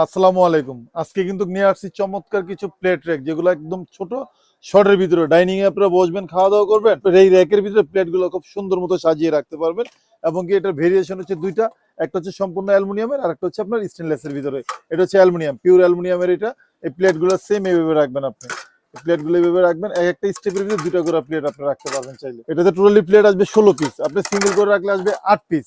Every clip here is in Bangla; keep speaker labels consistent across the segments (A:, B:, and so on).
A: আসসালামু আলাইকুম। আজকে কিন্তু নিয়ে আসছি চমৎকার কিছু প্লেট র্যাক যেগুলো একদম ছোট শর্টের ভিতরে ডাইনিং এ আপনারা বসবেন খাওয়া দাওয়া করবেন এই র্যাকের ভিতরে প্লেটগুলো খুব সুন্দর মতো সাজিয়ে রাখতে পারবেন এবং কি এটার ভেরিয়েশন হচ্ছে দুইটা, একটা হচ্ছে সম্পূর্ণ অ্যালুমিনিয়ামের আর একটা হচ্ছে আপনার স্টেনলেসের ভিতরে। এটা হচ্ছে অ্যালুমিনিয়াম পিওর অ্যালুমিনিয়ামের এটা। এই প্লেটগুলো সেম এইভাবে রাখবেন আপনি। প্লেটগুলো এইভাবে রাখবেন, এক একটা স্টেপের ভিতরে দুটো করে প্লেট আপনি রাখতে পারবেন চাইলে। এটাতে টোটালি প্লেট আসবে ষোলো পিস আপনি সিঙ্গেল করে রাখলে আসবে আট পিস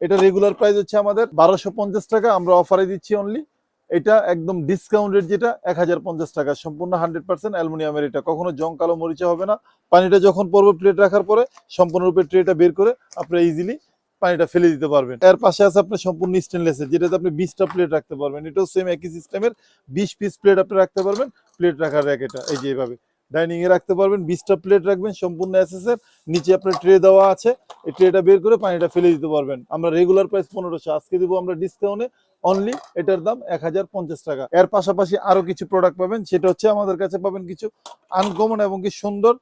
A: এটা রেগুলার প্রাইস হচ্ছে আমাদের বারোশো টাকা, আমরা অফারে দিচ্ছি অনলি এটা একদম ডিসকাউন্ট রেট যেটা, এক হাজার পঞ্চাশ টাকা। সম্পূর্ণ হান্ড্রেড পার্সেন্ট অ্যালুমিনিয়ামের এটা। কখনো জং কালো মরিচা হবে না। পানিটা যখন পড়বে প্লেট রাখার পরে সম্পূর্ণরূপে ট্রেটা বের করে আপনি ইজিলি পানিটা ফেলে দিতে পারবেন। এর পাশে আছে আপনার সম্পূর্ণ স্টেনলেসের যেটাতে আপনি বিশটা প্লেট রাখতে পারবেন। এটাও সেম একই সিস্টেমের বিশ পিস প্লেট আপনি রাখতে পারবেন। প্লেট রাখার র্যাক এটা, এই যে এইভাবে ডাইনিং এ রাখতে পারবেন। বিশটা প্লেট রাখবেন। সম্পূর্ণ এসএসের নিচে আপনার ট্রে দেওয়া আছে। ট্রেটা বের করে পানিটা ফেলে দিতে পারবেন। আমরা রেগুলার প্রাইস পনেরোশো, আজকে দেবো আমরা ডিসকাউন্টে অনলি এটার দাম এক হাজার পঞ্চাশ টাকা। এর পাশাপাশি আরও কিছু প্রোডাক্ট পাবেন, সেটা হচ্ছে আমাদের কাছে পাবেন কিছু আনকমন এবং কি সুন্দর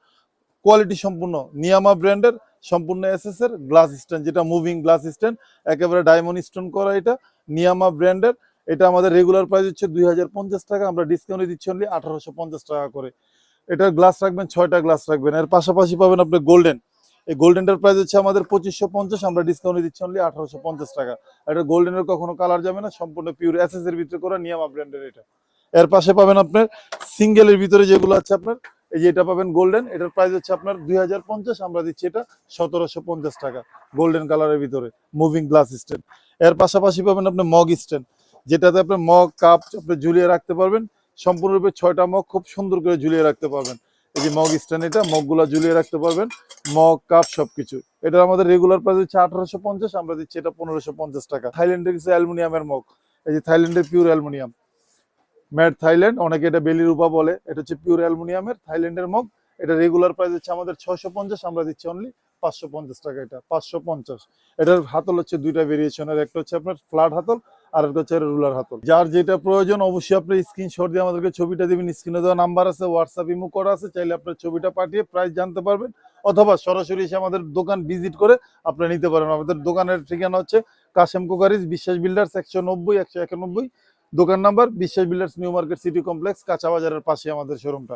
A: কোয়ালিটি সম্পূর্ণ। নিয়ামা ব্র্যান্ডের সম্পূর্ণ এসএস এর গ্লাস স্ট্যান্ড যেটা মুভিং গ্লাস স্ট্যান্ড একেবারে ডায়মন্ড স্টোন করা এটা। নিয়ামা ব্র্যান্ডের এটা আমাদের রেগুলার প্রাইস হচ্ছে দুই হাজার পঞ্চাশ টাকা, আমরা ডিসকাউন্টে দিচ্ছি অনলি আঠারোশো টাকা করে। এটার গ্লাস রাখবেন, ছয়টা গ্লাস রাখবেন। এর পাশাপাশি পাবেন আপনি গোল্ডেন এই গোল্ডেনটার প্রাইস হচ্ছে আমাদের পঁচিশশো পঞ্চাশ, আমরা ডিসকাউন্টে দিচ্ছি অনলি আঠারোশো পঞ্চাশ টাকা। এটা গোল্ডেনের কখনো কালার যাবে না, সম্পূর্ণ পিওর এসএস এর ভিতরে করা নিয়ামা ব্র্যান্ডের এটা। এর পাশে পাবেন আপনার সিঙ্গেলের ভিতরে যেগুলো আছে আপনার, এই যে এটা পাবেন গোল্ডেন এটার প্রাইস হচ্ছে আপনার দুই হাজার পঞ্চাশ, আমরা দিচ্ছি এটা সতেরোশো পঞ্চাশ টাকা গোল্ডেন কালারের ভিতরে মুভিং গ্লাস স্ট্যান্ড এর পাশাপাশি পাবেন আপনি মগ স্ট্যান্ড যেটাতে আপনি মগ কাপ আপনি ঝুলিয়ে রাখতে পারবেন, সম্পূর্ণরূপে ছয়টা মগ খুব সুন্দর করে ঝুলিয়ে রাখতে পারবেন। এই যে মগ স্ট্যান্ড এটা, মগগুলা ঝুলিয়ে রাখতে পারবেন। মগ, কাপ, সবকিছু। এটা আমাদের রেগুলার প্রাইস হচ্ছে আঠারোশো পঞ্চাশ, আমরা দিচ্ছি এটা পনেরোশো পঞ্চাশ টাকা। থাইল্যান্ডের কিছু অ্যালুমিনিয়ামের মগ। এই যে থাইল্যান্ডের পিওর অ্যালুমিনিয়াম। ম্যাট থাইল্যান্ড অনেকে এটা বেলি রূপা বলে। এটা হচ্ছে পিওর অ্যালুমিনিয়ামের থাইল্যান্ডের মগ। এটা রেগুলার প্রাইস হচ্ছে আমাদের ছশো পঞ্চাশ, আমরা দিচ্ছি অনলি পাঁচশো পঞ্চাশ টাকা এটা, পাঁচশো পঞ্চাশ। এটার হাতল হচ্ছে দুইটা ভেরিয়েশনের একটা হচ্ছে আপনার ফ্ল্যাট হাতল আর একটা হচ্ছে রুলার হাতল। যার যেটা প্রয়োজন অবশ্যই আপনি স্ক্রিনশট দিয়ে আমাদেরকে ছবিটা দিবেন। স্ক্রিনে দেওয়া নাম্বার আছে হোয়াটসঅ্যাপ ইমো করা আছে, চাইলে আপনার ছবিটা পাঠিয়ে প্রাইস জানতে পারবেন, অথবা সরাসরি এসে আমাদের দোকান ভিজিট করে আপনি নিতে পারবেন আমাদের দোকানের ঠিকানা হচ্ছে কাশেম কোকারিজ, বিশ্বাস বিল্ডার্স একশো নব্বই, একশো একানব্বই। দোকান number Biswas builders new market city complex কাঁচা বাজারের পাশে আমাদের শোরুমটা